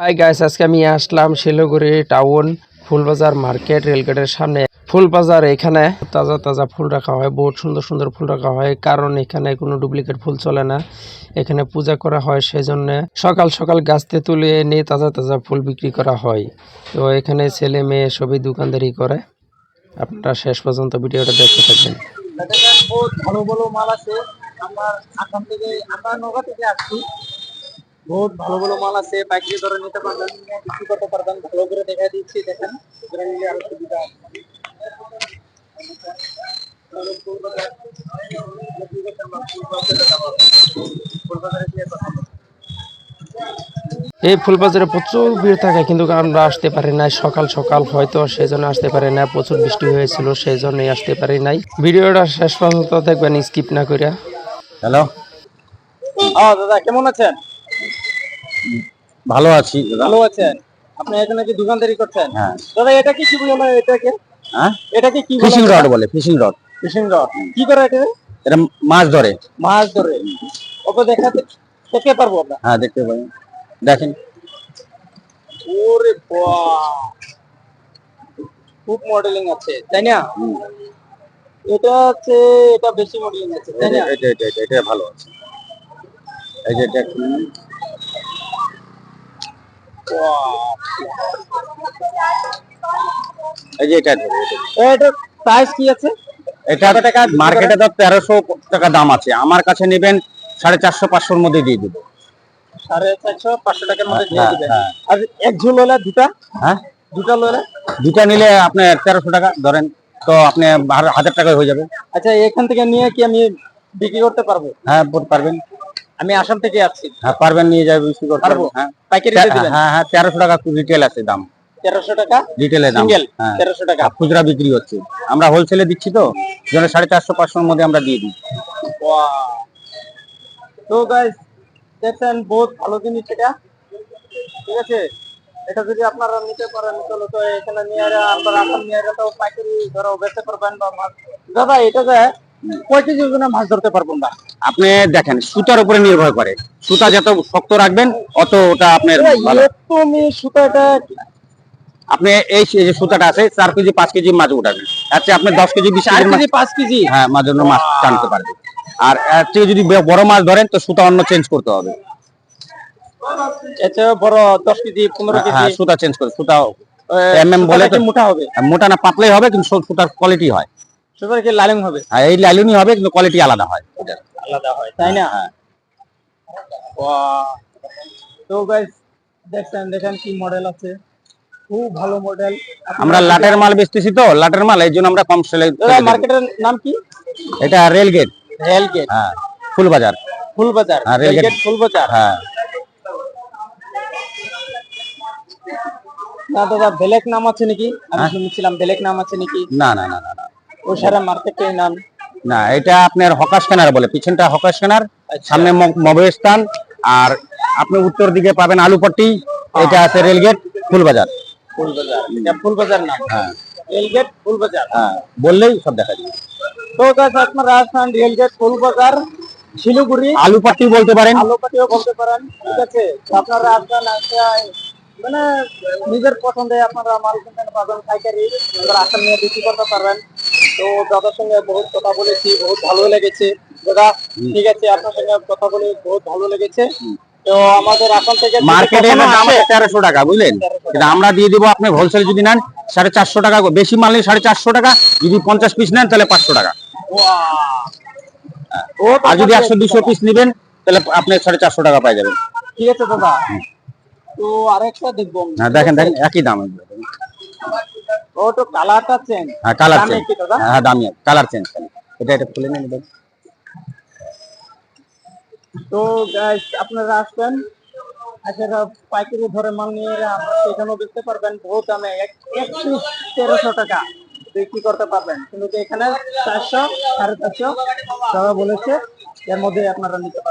High guys আজকে আমি আসলাম শিলিগুড়ি টাউন, ফুলবাজার মার্কেট, রেলগেটের সামনে। ফুলবাজার এখানে তাজা তাজা ফুল রাখা হয়, বহুত সুন্দর সুন্দর ফুল রাখা হয়, কারণ এখানে কোনো ডুপ্লিকেট ফুল চলে না। এখানে পূজা করা হয় সেই জন্য সকাল সকাল গাছতে তুলে এনে তাজা তাজা ফুল বিক্রি করা হয়। তো এখানে ছেলে মেয়ে সবই দোকানদারি করে। আপনারা শেষ পর্যন্ত ভিডিওটা দেখতে থাকবেন। ভালো ভালো মাল আছে। আমার থেকে, আমরা থেকে আসছি। বহুত ভালো ভালো মাল আছে পাইকারি ধরে নিতে পারবেন। বিক্রি করতে পারবেন ভালো করে দেখা দিচ্ছি দেখেন। এগুলো নিলে আরও সুবিধা। এই ফুলবাজারে প্রচুর ভিড় থাকে কিন্তু আমরা আসতে পারি নাই। সকাল সকাল হয়তো সেই জন্য আসতে পারি না প্রচুর বৃষ্টি হয়েছিল সেই জন্যই আসতে পারি নাই। ভিডিওটা শেষ পর্যন্ত দেখবেন স্কিপ না করে হ্যালো। হ্যাঁ দাদা কেমন আছেন? ভালো আছি ভালো আছেন? আপনি এখানে কি দোকানদারি করছেন? হ্যাঁ। দাদা এটা কি কি বলে এটাকে? হ্যাঁ? এটাকে কি ফিশিং রড বলে ফিশিং রড। Fishing rod. কি করে এটা? এটা মাছ ধরে। মাছ ধরে। ওকে দেখাতে দেখতে পারব আমরা। হ্যাঁ দেখতে পাবেন দেখেন। ওরে খুব মডেলিং আছে তাই না? এটা আছে এটা বেশি মডেলিং আছে তাই না? এটা এটা এটা ভালো আছে। এই যে এটা। এই যে এটা এটা। এটা প্রাইস কি আছে? এটা মার্কেটে তো তেরোশো টাকা দাম আছে। আমার কাছে নেবেন সাড়ে চারশো পাঁচশোর মধ্যে দিয়ে দেবো। সাড়ে চারশো পাঁচশো টাকার মধ্যে দিয়ে হ্যাঁ, হ্যাঁ। আর এক ঝুল হলে দুটা? হ্যাঁ? দুটা ললে দুটা নিলে আপনি তেরোশো টাকা ধরেন তো আপনি হাজার টাকা হয়ে যাবে। আচ্ছা এখান থেকে নিয়ে কি আমি বিক্রি করতে পারব? হ্যাঁ পারবেন। আমি আসাম থেকে আসছি। হ্যাঁ পারবেন নিয়ে যাবে বিক্রি করতে পারব? হ্যাঁ। পাইকারি দিয়ে দিবেন। হ্যাঁ হ্যাঁ তেরোশো টাকা রিটেল আছে দাম। তেরোশো টাকা? রিটেলে দাম সিঙ্গেল হ্যাঁ। তেরোশো টাকা। খুচরা বিক্রি হচ্ছে। আমরা হোলসেলে দিচ্ছি তো যেন সাড়ে চারশো পাঁচশোর মধ্যে আমরা দিয়ে দিই। Wow. তো গাইস দেখছেন বহুত ভালো জিনিস এটা। ঠিক আছে? এটা যদি আপনারা নিতে পারেন তাহলে তো এখানে নিয়ে এরা আমরা আসাম নিয়ে এরা তো পাইকারি ধরো বেচতে পারবেন বা দাদা এটা যে কয় কেজি ওজনে মাছ ধরতে পারব না আপনি দেখেন সুতার উপরে নির্ভর করে। সুতা যত শক্ত রাখবেন অত ওটা আপনার তুমি আপনি এই যে সুতাটা আছে চার কেজি পাঁচ কেজি মাছ উঠাবেন। আচ্ছা আপনি দশ কেজি বিশ কেজি পাঁচ কেজি? হ্যাঁ মাছ জন্য মাছ টানতে পারবে। আর এর থেকে যদি বড় মাছ ধরেন তো সুতা অন্য চেঞ্জ করতে হবে। এটা বড় দশ কেজি পনেরো কেজি। হ্যাঁ সুতা চেঞ্জ করে সুতা বলে তো- মোটা হবে। মোটা না পাতলাই হবে কিন্তু সুতার কোয়ালিটি হয়। সুতরাং কি লালিং হবে? আর এই লাইলুনি হবে কিন্তু কোয়ালিটি আলাদা হয়। আলাদা হয় তাই না? হ্যাঁ। তো গাইস দেখছেন দেখেন কি মডেল আছে? খুব ভালো মডেল আমরা লাটের মাল বেচতেছি তো লাটের মাল এই জন্য আমরা কম সেলে মার্কেটের নাম কি? এটা রেল গেট রেল গেট হ্যাঁ ফুলবাজার। ফুলবাজার হ্যাঁ, রেল রেলগেট। গেট ফুলবাজার। হ্যাঁ। না দাদা বেলেক নাম আছে নাকি? আমি হ্যাঁ? শুনেছিলাম বেলেক নাম আছে নাকি? না না না না। মার্কেটের নাম না। এটা আপনার হকার স্ক্যানার বলে। পিছনটা হকার স্ক্যানার আচ্ছা। সামনে মবের স্থান আর আপনি উত্তর দিকে পাবেন আলুপট্টি। এটা আছে রেলগেট ফুলবাজার। ফুলবাজার। এটা ফুলবাজার নাম হ্যাঁ। ফুলবাজার। হ্যাঁ বললেই সব দেখা যাবে তো গাইস আপনারা আসবেন রেল ফুলবাজার শিলিগুড়ি। আলুপট্টি বলতে পারেন। বলতে পারেন ঠিক আছে? আপনারা মানে নিজের পছন্দে আপনারা মাল কিনতে পারবেন পাইকারি। আপনারা আসাম নিয়ে বিক্রি করতে পারবেন। তো দাদার সঙ্গে বহুত কথা বলেছি বহুত ভালো লেগেছে। দাদা ঠিক আছে আপনার সঙ্গে কথা বলে বহুত ভালো লেগেছে। তো আমাদের আসাম থেকে মার্কেটে দাম তেরোশো টাকা বুঝলেন? 1300 টাকা। কিন্তু আমরা দিয়ে দিব আপনি হোলসেল যদি নেন সাড়ে চারশো টাকা বেশি মাল নিলে সাড়ে চারশো টাকা যদি পঞ্চাশ পিস নেন তাহলে পাঁচশো টাকা। আর যদি একশো দুশো পিস নেবেন তাহলে আপনি সাড়ে চারশো টাকা পাই যাবেন। ঠিক আছে দাদা। তো আরেকটা দেখব হ্যাঁ দেখেন দেখেন একই দাম। ও তো কালারটা চেঞ্জ। হ্যাঁ কালার চেঞ্জ। হ্যাঁ দামি। কালার চেঞ্জ এটা এটা খুলে নেন তো গাইস আপনারা আসবেন। আপনারা পাইকারি ধরে মাল নিয়ে সেখানেও বেচতে পারবেন। বহুত দামে। এক পিস তেরোশো টাকা বিক্রি করতে পারবেন। কিন্তু এখানে চারশো সাড়ে চারশো টাকা বলেছে এর মধ্যে আপনারা নিতে পারবেন।